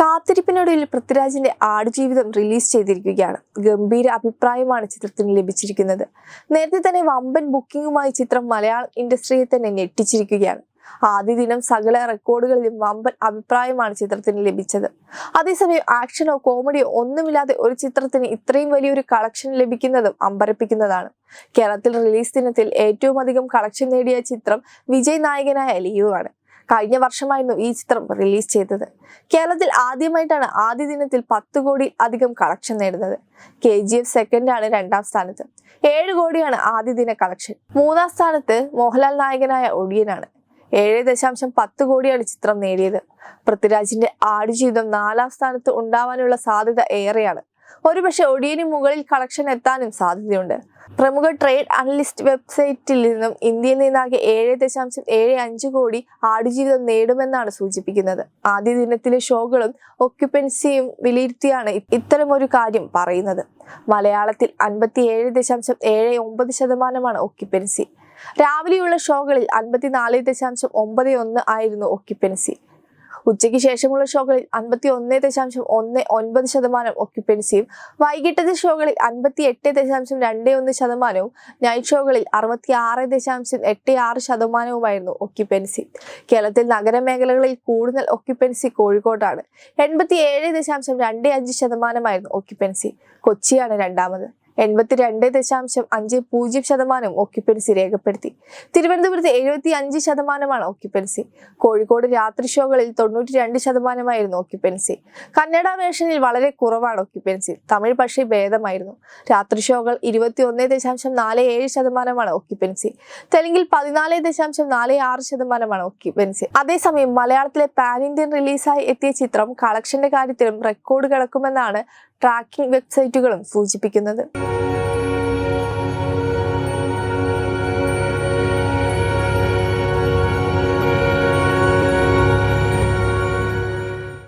കാത്തിരിപ്പിനൊടുവിൽ പൃഥ്വിരാജിന്റെ ആടുജീവിതം റിലീസ് ചെയ്തിരിക്കുകയാണ്. ഗംഭീര അഭിപ്രായമാണ് ചിത്രത്തിന് ലഭിച്ചിരിക്കുന്നത്. നേരത്തെ തന്നെ വമ്പൻ ബുക്കിംഗുമായി ചിത്രം മലയാള ഇൻഡസ്ട്രിയെ തന്നെ ഞെട്ടിച്ചിരിക്കുകയാണ്. ആദ്യ ദിനം സകല റെക്കോർഡുകളിലും വമ്പൻ അഭിപ്രായമാണ് ചിത്രത്തിന് ലഭിച്ചത്. അതേസമയം ആക്ഷനോ കോമഡിയോ ഒന്നുമില്ലാതെ ഒരു ചിത്രത്തിന് ഇത്രയും വലിയൊരു കളക്ഷൻ ലഭിക്കുന്നതും അമ്പരപ്പിക്കുന്നതാണ്. കേരളത്തിൽ റിലീസ് ദിനത്തിൽ ഏറ്റവും അധികം കളക്ഷൻ നേടിയ ചിത്രം വിജയ് നായകനായ ലിയോ ആണ്. കഴിഞ്ഞ വർഷമായിരുന്നു ഈ ചിത്രം റിലീസ് ചെയ്തത്. കേരളത്തിൽ ആദ്യമായിട്ടാണ് ആദ്യ ദിനത്തിൽ പത്ത് കോടി അധികം കളക്ഷൻ നേടുന്നത്. കെ ജി എഫ് സെക്കൻഡാണ് രണ്ടാം സ്ഥാനത്ത്. ഏഴ് കോടിയാണ് ആദ്യ ദിന കളക്ഷൻ മൂന്നാം സ്ഥാനത്ത് മോഹൻലാൽ നായകനായ ഒടിയനാണ്. ഏഴ് ദശാംശം പത്ത് കോടിയാണ് ചിത്രം നേടിയത്. പൃഥ്വിരാജിന്റെ ആടുജീവിതം നാലാം സ്ഥാനത്ത് ഉണ്ടാവാനുള്ള സാധ്യത ഏറെയാണ്. ഒരുപക്ഷെ ഒടിയന് മുകളിൽ കളക്ഷൻ എത്താനും സാധ്യതയുണ്ട്. പ്രമുഖ ട്രേഡ് അനലിസ്റ്റ് വെബ്സൈറ്റിൽ നിന്നും ഇന്ത്യയിൽ നിന്നാകെ ഏഴ് ദശാംശം ഏഴ് അഞ്ച് കോടി ആടുജീവിതം നേടുമെന്നാണ് സൂചിപ്പിക്കുന്നത്. ആദ്യ ദിനത്തിലെ ഷോകളും ഒക്യുപ്പൻസിയും വിലയിരുത്തിയാണ് ഇത്തരമൊരു കാര്യം പറയുന്നത്. മലയാളത്തിൽ അൻപത്തി ഏഴ് ദശാംശം ഏഴ് ഒമ്പത് ശതമാനമാണ് ഒക്യുപ്പൻസി രാവിലെയുള്ള ഷോകളിൽ അൻപത്തിനാല് ദശാംശം ഒമ്പത് ഒന്ന് ആയിരുന്നു ഒക്യുപ്പൻസി ഉച്ചയ്ക്ക് ശേഷമുള്ള ഷോകളിൽ അൻപത്തി ഒന്ന് ദശാംശം ഒന്ന് ഒൻപത് ശതമാനം ഒക്യുപ്പൻസിയും വൈകിട്ടത്തെ ഷോകളിൽ അൻപത്തി എട്ട് ദശാംശം രണ്ട് ഒന്ന് ശതമാനവും നൈറ്റ് ഷോകളിൽ അറുപത്തി ആറ് ദശാംശം എട്ട് ആറ് ശതമാനവുമായിരുന്നു ഒക്യുപ്പൻസി കേരളത്തിൽ നഗരമേഖലകളിൽ കൂടുതൽ ഒക്യുപ്പൻസി കോഴിക്കോട്ടാണ് എൺപത്തി ഏഴ് ദശാംശം രണ്ട് അഞ്ച് ശതമാനമായിരുന്നു ഒക്യുപ്പൻസി കൊച്ചിയാണ് രണ്ടാമത്. എൺപത്തിരണ്ട് ദശാംശം അഞ്ച് പൂജ്യം ശതമാനം ഒക്യുപ്പൻസി രേഖപ്പെടുത്തി. തിരുവനന്തപുരത്ത് എഴുപത്തി അഞ്ച് ശതമാനമാണ് ഒക്യുപ്പൻസി കോഴിക്കോട് രാത്രി ഷോകളിൽ തൊണ്ണൂറ്റി രണ്ട് ശതമാനമായിരുന്നു ഒക്യുപ്പൻസി കന്നഡ വേർഷനിൽ വളരെ കുറവാണ് ഒക്യുപ്പൻസി തമിഴ് പക്ഷേ ഭേദമായിരുന്നു. രാത്രി ഷോകൾ ഇരുപത്തി ഒന്ന് ദശാംശം നാല് ഏഴ് ശതമാനമാണ് ഒക്യുപ്പൻസി തെലുങ്കിൽ പതിനാല് ദശാംശം നാല് ആറ് ശതമാനമാണ് ഒക്യുപ്പൻസി അതേസമയം മലയാളത്തിലെ പാൻ ഇന്ത്യൻ റിലീസായി എത്തിയ ചിത്രം കളക്ഷന്റെ കാര്യത്തിലും റെക്കോർഡ് കിടക്കുമെന്നാണ് ട്രാക്കിംഗ് വെബ്സൈറ്റുകളും സൂചിപ്പിക്കുന്നത്.